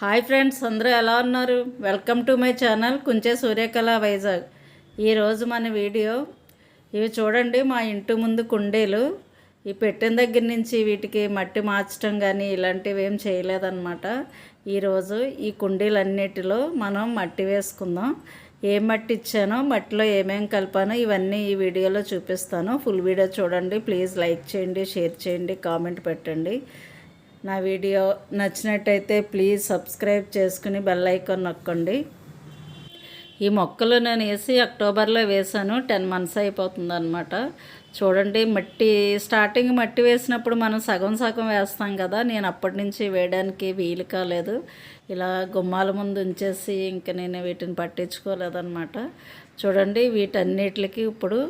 Hi friends అందరూ ఎలా ఉన్నారు? Welcome to my channel Kunche Suryakala Vizag. ఈరోజు మన వీడియో ఇవి చూడండి మా ఇంటి ముందు కుండీలు. ఈ పెట్టిన దగ్గర నుంచి వీటికి మట్టి మార్చడం కానీ ఇలాంటివి ఏం చేయలేదన్నమాట. ఈరోజు ఈ కుండీలన్నిటిలో మనం మట్టి వేసుకుందాం. ఏం మట్టి ఇచ్చానో మట్టిలో ఏమేం కలిపానో ఇవన్నీ ఈ వీడియోలో చూపిస్తాను. ఫుల్ వీడియో చూడండి ప్లీజ్ లైక్ చేయండి షేర్ చేయండి కామెంట్ పెట్టండి. నా వీడియో నచ్చినట్టయితే ప్లీజ్ సబ్స్క్రైబ్ చేసుకుని బెల్ ఐకాన్ నొక్కండి. ఈ మొక్కలు నేను వేసి అక్టోబర్లో వేసాను టెన్ మంత్స్ అయిపోతుంది అనమాట చూడండి మట్టి స్టార్టింగ్ మట్టి వేసినప్పుడు మనం సగం సగం వేస్తాం కదా. నేను అప్పటి నుంచి వేయడానికి వీలు కాలేదు. ఇలా గుమ్మాల ముందు ఉంచేసి ఇంకా నేను వీటిని పట్టించుకోలేదన్నమాట. చూడండి వీటన్నిటికి ఇప్పుడు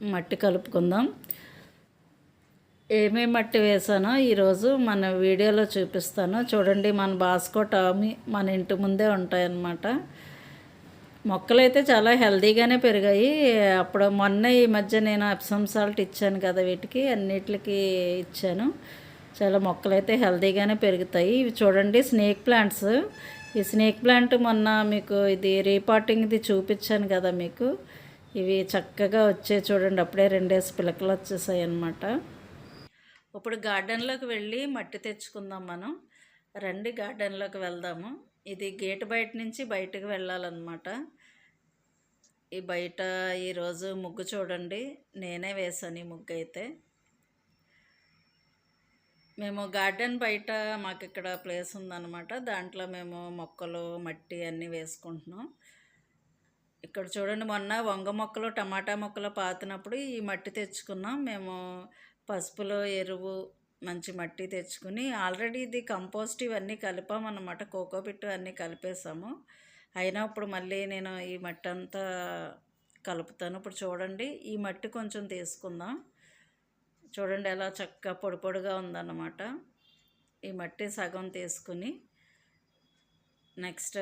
మట్టి కలుపుకుందాం. ఏమేమి మట్టి వేసానో ఈరోజు మన వీడియోలో చూపిస్తాను. చూడండి మన బాస్కో టామీ మన ఇంటి ముందే ఉంటాయన్నమాట. మొక్కలైతే చాలా హెల్దీగానే పెరిగాయి. అప్పుడు మొన్న ఈ మధ్య నేను అప్సమ్ సాల్ట్ ఇచ్చాను కదా వీటికి అన్నిటికి ఇచ్చాను. చాలా మొక్కలు అయితే హెల్తీగానే పెరుగుతాయి. ఇవి చూడండి స్నేక్ ప్లాంట్స్. ఈ స్నేక్ ప్లాంట్ మొన్న మీకు ఇది రీపాటింగ్ది చూపించాను కదా మీకు. ఇవి చక్కగా వచ్చే చూడండి అప్పుడే రెండేసి పిలకలు వచ్చేసాయి అన్నమాట ఇప్పుడు గార్డెన్లోకి వెళ్ళి మట్టి తెచ్చుకుందాం మనం. రండి గార్డెన్లోకి వెళ్దాము. ఇది గేట్ బయట నుంచి బయటకు వెళ్ళాలన్నమాట. ఈ బయట ఈరోజు ముగ్గు చూడండి. నేనే వేసాను ఈ ముగ్గు అయితే. మేము గార్డెన్ బయట మాకు ఇక్కడ ప్లేస్ ఉందన్నమాట. దాంట్లో మేము మొక్కలు మట్టి అన్నీ వేసుకుంటున్నాం. ఇక్కడ చూడండి మొన్న వంగ మొక్కలు టమాటా మొక్కలు పాతినప్పుడు ఈ మట్టి తెచ్చుకున్నాం. మేము పసుపులో ఎరువు మంచి మట్టి తెచ్చుకుని ఆల్రెడీ ఇది కంపోస్ట్ ఇవన్నీ కలిపామన్నమాట. కోకోపిట్టు అన్నీ కలిపేసాము. అయినా ఇప్పుడు మళ్ళీ నేను ఈ మట్టి అంతా కలుపుతాను. ఇప్పుడు చూడండి ఈ మట్టి కొంచెం తీసుకుందాం. చూడండి ఎలా చక్కగా పొడి పొడిగా ఉందన్నమాట. ఈ మట్టి సగం తీసుకుని నెక్స్ట్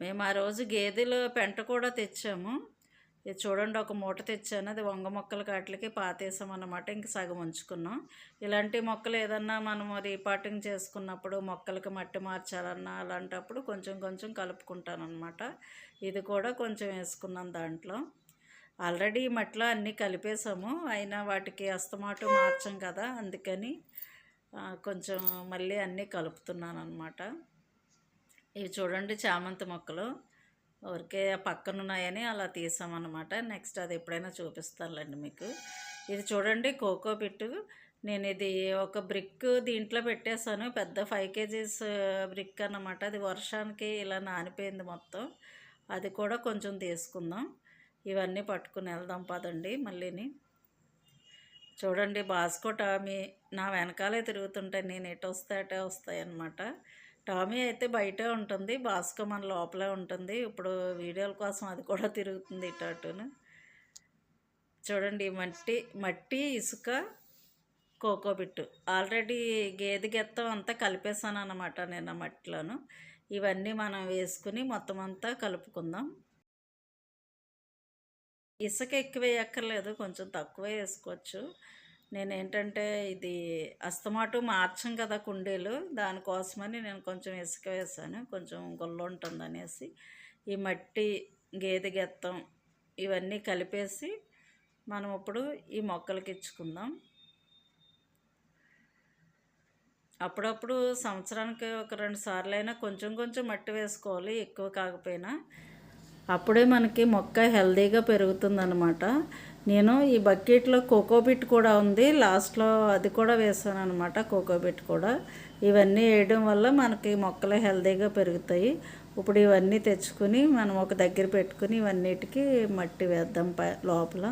మేము ఆ రోజు గేదెలు పెంట కూడా తెచ్చాము. ఇది చూడండి ఒక మూట తెచ్చాను. అది వంగ మొక్కల కాట్లకి పాతేసాం అన్నమాట ఇంక సగం ఉంచుకున్నాం. ఇలాంటి మొక్కలు ఏదన్నా మనం రీపాటింగ్ చేసుకున్నప్పుడు మొక్కలకి మట్టి మార్చాలన్నా అలాంటప్పుడు కొంచెం కొంచెం కలుపుకుంటాను అనమాట ఇది కూడా కొంచెం వేసుకున్నాం దాంట్లో. ఆల్రెడీ మట్టిలో అన్నీ కలిపేసాము. అయినా వాటికి అస్తమాటు మార్చం కదా అందుకని కొంచెం మళ్ళీ అన్నీ కలుపుతున్నాను అనమాట ఇవి చూడండి చామంతి మొక్కలు. ఊరికే పక్కన ఉన్నాయని అలా తీసామన్నమాట. నెక్స్ట్ అది ఎప్పుడైనా చూపిస్తానులేండి మీకు. ఇది చూడండి కోకో పిట్టు. నేను ఇది ఒక బ్రిక్ దీంట్లో పెట్టేశాను. పెద్ద ఫైవ్ కేజీస్ బ్రిక్ అన్నమాట. అది వర్షానికి ఇలా నానిపోయింది మొత్తం. అది కూడా కొంచెం తీసుకుందాం. ఇవన్నీ పట్టుకుని వెళ్దాం పదండి మళ్ళీని. చూడండి బాస్కోట మీ నా వెనకాలే తిరుగుతుంటాయి. నేను ఎటు వస్తే అటే వస్తాయి అన్నమాట టామీ అయితే బయటే ఉంటుంది భాస్కర్ మన లోపలే ఉంటుంది. ఇప్పుడు వీడియోల కోసం అది కూడా తిరుగుతుంది ఇటు చూడండి మట్టి మట్టి ఇసుక కోకోబిట్టు ఆల్రెడీ గేదె గెత్తం అంతా కలిపేసాను అనమాట నేను మట్టిలోను. ఇవన్నీ మనం వేసుకుని మొత్తం అంతా కలుపుకుందాం. ఇసుక ఎక్కువ వేయక్కర్లేదు కొంచెం తక్కువ వేసుకోవచ్చు. నేను ఏంటంటే ఇది అస్తమాటు మార్చం కదా కుండీలు. దానికోసమని నేను కొంచెం ఇసుక వేసాను కొంచెం గొల్ల ఉంటుంది అనేసి ఈ మట్టి గేదె గెత్తం ఇవన్నీ కలిపేసి మనం ఇప్పుడు ఈ మొక్కలకి ఇచ్చుకుందాం. అప్పుడప్పుడు సంవత్సరానికి ఒక రెండు సార్లు అయినా కొంచెం కొంచెం మట్టి వేసుకోవాలి ఎక్కువ కాకపోయినా. అప్పుడే మనకి మొక్క హెల్దీగా పెరుగుతుందనమాట నేను ఈ బకెట్లో కోకోబిట్ కూడా ఉంది. లాస్ట్లో అది కూడా వేసాను అనమాట కోకోబిట్ కూడా. ఇవన్నీ వేయడం వల్ల మనకి మొక్కలు హెల్దీగా పెరుగుతాయి. ఇప్పుడు ఇవన్నీ తెచ్చుకుని మనం ఒక దగ్గర పెట్టుకుని ఇవన్నిటికి మట్టి వేద్దాం ప లోపల.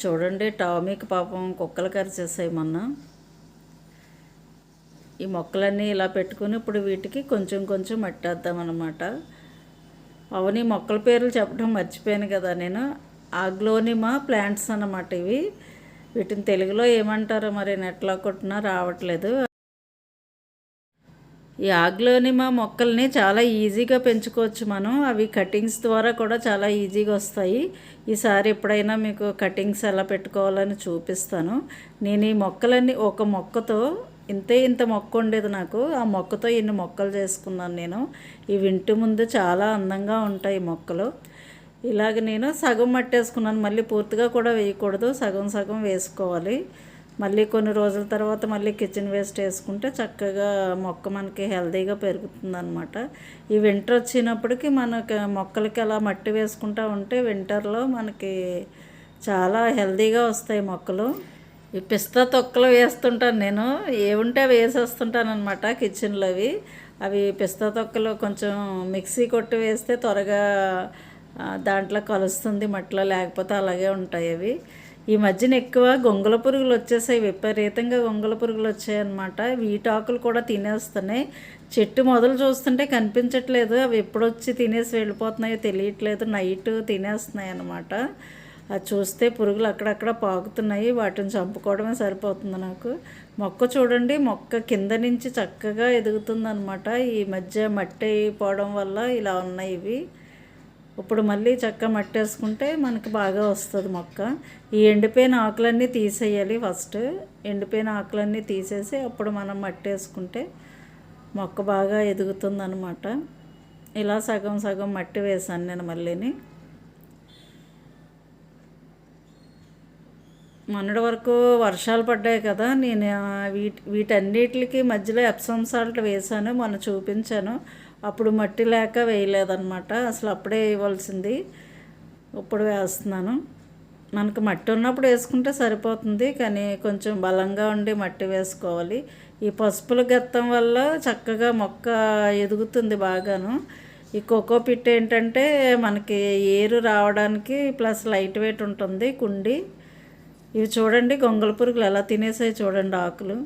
చూడండి టామీకి పాపం కుక్కలు కరిచేసాయి మొన్న. ఈ మొక్కలన్నీ ఇలా పెట్టుకుని ఇప్పుడు వీటికి కొంచెం కొంచెం మట్టేద్దాం అనమాట అవును ఈ మొక్కల పేర్లు చెప్పడం మర్చిపోయాను కదా నేను. ఆగ్లోనిమా ప్లాంట్స్ అన్నమాట ఇవి. వీటిని తెలుగులో ఏమంటారో మరి నెట్లో కొట్టినా రావట్లేదు. ఈ ఆగ్లోనిమా మొక్కల్ని చాలా ఈజీగా పెంచుకోవచ్చు మనం. అవి కటింగ్స్ ద్వారా కూడా చాలా ఈజీగా వస్తాయి. ఈసారి ఎప్పుడైనా మీకు కటింగ్స్ ఎలా పెట్టుకోవాలని చూపిస్తాను. నేను ఈ మొక్కలన్నీ ఒక మొక్కతో ఇంతే ఇంత మొక్క ఉండేది నాకు. ఆ మొక్కతో ఇన్ని మొక్కలు చేసుకున్నాను నేను. ఇవి ఇంటి ముందు చాలా అందంగా ఉంటాయి మొక్కలు. ఇలాగ నేను సగం మట్టేసుకున్నాను మళ్ళీ పూర్తిగా కూడా వేయకూడదు. సగం సగం వేసుకోవాలి. మళ్ళీ కొన్ని రోజుల తర్వాత మళ్ళీ కిచెన్ వేస్ట్ వేసుకుంటే చక్కగా మొక్క మనకి హెల్తీగా పెరుగుతుంది అనమాట ఈ వింటర్ వచ్చినప్పటికీ మనకి మొక్కలకి అలా మట్టి వేసుకుంటా ఉంటే వింటర్లో మనకి చాలా హెల్తీగా వస్తాయి మొక్కలు. ఈ పిస్తా తొక్కలు వేస్తుంటాను నేను. ఏముంటే అవి వేసేస్తుంటాను అనమాట కిచెన్లో అవి. అవి పిస్తా తొక్కలు కొంచెం మిక్సీ కొట్టి వేస్తే త్వరగా దాంట్లో కలుస్తుంది మట్టిలో లేకపోతే అలాగే ఉంటాయి అవి. ఈ మధ్యన ఎక్కువ గొంగళ పురుగులు వచ్చేసాయి విపరీతంగా గొంగళ పురుగులు వచ్చాయన్నమాట. వీటాకులు కూడా తినేస్తున్నాయి. చెట్టు మొదలు చూస్తుంటే కనిపించట్లేదు. అవి ఎప్పుడొచ్చి తినేసి వెళ్ళిపోతున్నాయో తెలియట్లేదు. నైట్ తినేస్తున్నాయి అన్నమాట అది చూస్తే పురుగులు అక్కడక్కడ పాకుతున్నాయి వాటిని చంపుకోవడమే సరిపోతుంది నాకు. మొక్క చూడండి మొక్క కింద నుంచి చక్కగా ఎదుగుతుంది ఈ మధ్య మట్టి అయిపోవడం వల్ల ఇలా ఉన్నాయి ఇవి. ఇప్పుడు మళ్ళీ చక్క మట్టేసుకుంటే మనకి బాగా వస్తుంది మొక్క. ఈ ఎండిపోయిన ఆకులన్నీ తీసేయాలి ఫస్ట్. ఎండిపోయిన ఆకులన్నీ తీసేసి అప్పుడు మనం మట్టేసుకుంటే మొక్క బాగా ఎదుగుతుంది అనమాట ఇలా సగం సగం మట్టి వేసాను నేను మళ్ళీని. మొన్నటి వరకు వర్షాలు పడ్డాయి కదా నేను వీటి వీటన్నిటికి మధ్యలో ఎప్సమ్ సాల్ట్ వేసాను మొన్న చూపించాను. అప్పుడు మట్టి లేక వేయలేదన్నమాట. అసలు అప్పుడే వేయవలసింది. ఇప్పుడు వేస్తున్నాను. మనకు మట్టి ఉన్నప్పుడు వేసుకుంటే సరిపోతుంది కానీ కొంచెం బలంగా ఉండి మట్టి వేసుకోవాలి. ఈ పసుపుల గత్తం వల్ల చక్కగా మొక్క ఎదుగుతుంది బాగాను. ఈ కోకో పిట్ ఏంటంటే మనకి ఏరు రావడానికి ప్లస్ లైట్ వెయిట్ ఉంటుంది కుండి. ఇవి చూడండి గొంగళ పురుగులు ఎలా తినేసాయి చూడండి ఆకులు.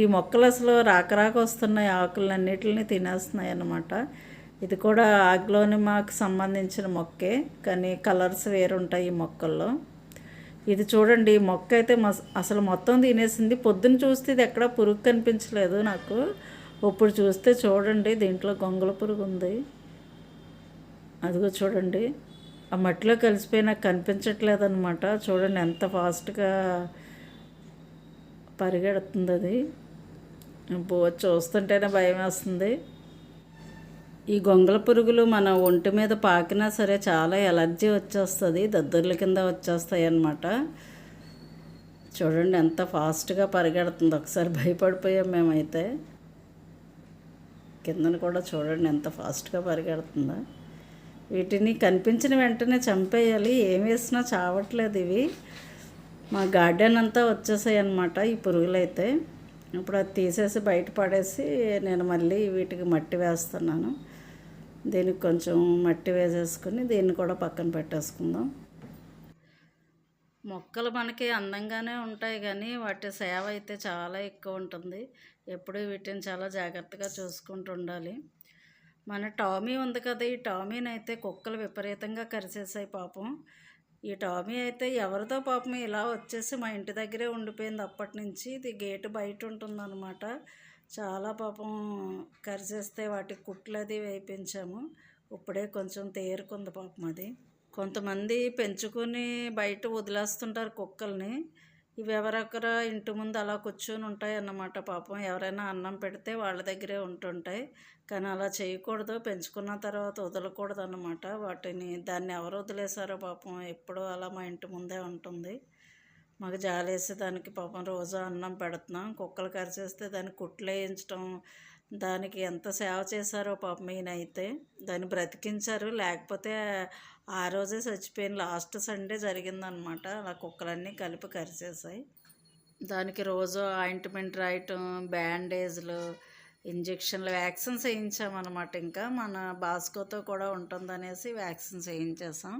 ఈ మొక్కలు అసలు రాక రాక వస్తున్నాయి ఆకులన్నిటిని తినేస్తున్నాయి అన్నమాట. ఇది కూడా ఆగ్లోని మాకు సంబంధించిన మొక్కే కానీ కలర్స్ వేరుంటాయి ఈ మొక్కల్లో. ఇది చూడండి ఈ మొక్క అయితే అసలు మొత్తం తినేసింది. పొద్దున్న చూస్తే ఇది ఎక్కడ పురుగు కనిపించలేదు నాకు. ఇప్పుడు చూస్తే చూడండి దీంట్లో గొంగళ పురుగు ఉంది. అదిగో చూడండి. ఆ మట్టిలో కలిసిపోయి నాకు కనిపించట్లేదు అనమాట చూడండి ఎంత ఫాస్ట్గా పరిగెడుతుంది అది. బో చూస్తుంటేనే భయం వేస్తుంది. ఈ గొంగళ పురుగులు మన ఒంటి మీద పాకినా సరే చాలా ఎలర్జీ వచ్చేస్తుంది దద్దుర్ల కింద వచ్చేస్తాయి అన్నమాట చూడండి ఎంత ఫాస్ట్గా పరిగెడుతుంది. ఒకసారి భయపడిపోయాం మేమైతే. కిందన కూడా చూడండి ఎంత ఫాస్ట్గా పరిగెడుతుందో. వీటిని కనిపించిన వెంటనే చంపేయాలి. ఏం వేసినా చావట్లేదు ఇవి. మా గార్డెన్ అంతా వచ్చేసాయి అనమాట ఈ పురుగులైతే. ఇప్పుడు అది తీసేసి బయట పడేసి నేను మళ్ళీ వీటికి మట్టి వేస్తున్నాను. దీనికి కొంచెం మట్టి వేసేసుకుని దీన్ని కూడా పక్కన పెట్టేసుకుందాం. మొక్కలు మనకి అందంగానే ఉంటాయి కానీ వాటి సేవ అయితే చాలా ఎక్కువ ఉంటుంది. ఎప్పుడూ వీటిని చాలా జాగ్రత్తగా చూసుకుంటూ ఉండాలి. మన టామీ ఉంది కదా ఈ టామీని అయితే కుక్కలు విపరీతంగా కరిచేసాయి పాపం. ఈ టామీ అయితే ఎవరితో పాపం ఇలా వచ్చేసి మా ఇంటి దగ్గరే ఉండిపోయింది అప్పటి నుంచి. ఇది గేటు బయట ఉంటుందన్నమాట. చాలా పాపం కరిచేస్తే వాటికి కుట్లు అది వేయించాము. ఇప్పుడే కొంచెం తేరుకుంది పాపం అది. కొంతమంది పెంచుకొని బయట వదిలేస్తుంటారు కుక్కల్ని. ఇవి ఎవరొకర ఇంటి ముందు అలా కూర్చొని ఉంటాయి అన్నమాట పాపం. ఎవరైనా అన్నం పెడితే వాళ్ళ దగ్గరే ఉంటుంటాయి. కానీ అలా చేయకూడదు. పెంచుకున్న తర్వాత వదలకూడదు అన్నమాట వాటిని దాన్ని ఎవరు వదిలేశారో పాపం. ఎప్పుడూ అలా మా ఇంటి ముందే ఉంటుంది. మాకు జాలేసి దానికి పాపం రోజు అన్నం పెడుతున్నాం. కుక్కలు కరిచేస్తే దాన్ని కుట్లు వేయించడం దానికి ఎంత సేవ చేశారో పాపం ఈయనైతే. దాన్ని బ్రతికించారు. లేకపోతే ఆ రోజే చచ్చిపోయిన లాస్ట్ సండే జరిగిందనమాట. అలా కుక్కలన్నీ కలిపి కరిచేసాయి దానికి రోజు ఆయింట్మెంట్ రాయటం బ్యాండేజ్లు ఇంజెక్షన్లు వ్యాక్సిన్స్ వేయించామన్నమాట ఇంకా మన బాస్కోతో కూడా ఉంటుందనేసి వ్యాక్సిన్స్ వేయించేసాం.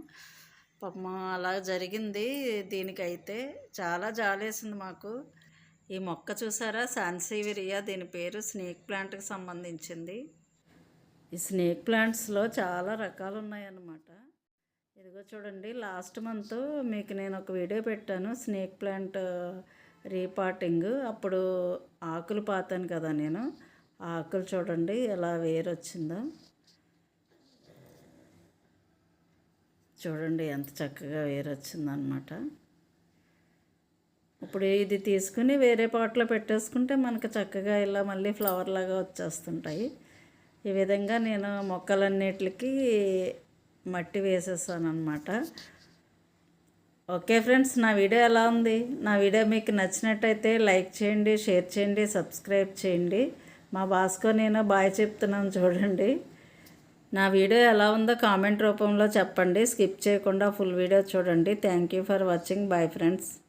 పాపం అలా జరిగింది. దీనికైతే చాలా జాలేసింది మాకు. ఈ మొక్క చూసారా? శాన్సీవిరియా దీని పేరు స్నేక్ ప్లాంట్కి సంబంధించింది. ఈ స్నేక్ ప్లాంట్స్లో చాలా రకాలు ఉన్నాయన్నమాట ఇదిగో చూడండి లాస్ట్ మంత్ మీకు నేను ఒక వీడియో పెట్టాను స్నేక్ ప్లాంట్ రీపాటింగ్. అప్పుడు ఆకులు పాతాను కదా నేను ఆకులు చూడండి ఎలా వేరొచ్చిందో. చూడండి ఎంత చక్కగా వేరొచ్చిందనమాట ఇప్పుడు ఇది తీసుకుని వేరే పాట్లో పెట్టేసుకుంటే మనకు చక్కగా ఇలా మళ్ళీ ఫ్లవర్ లాగా వచ్చేస్తుంటాయి. ఈ విధంగా నేను మొక్కలన్నిటికీ మట్టి వేసేసాను అనమాట ఓకే ఫ్రెండ్స్ నా వీడియో ఎలా ఉంది? నా వీడియో మీకు నచ్చినట్టయితే లైక్ చేయండి షేర్ చేయండి సబ్స్క్రైబ్ చేయండి. మా భాస్కర్ నేను బాయ్ చెప్తున్నాను చూడండి. నా వీడియో ఎలా ఉందో కామెంట్ రూపంలో చెప్పండి. స్కిప్ చేయకుండా ఫుల్ వీడియో చూడండి. Thank you for watching. Bye friends.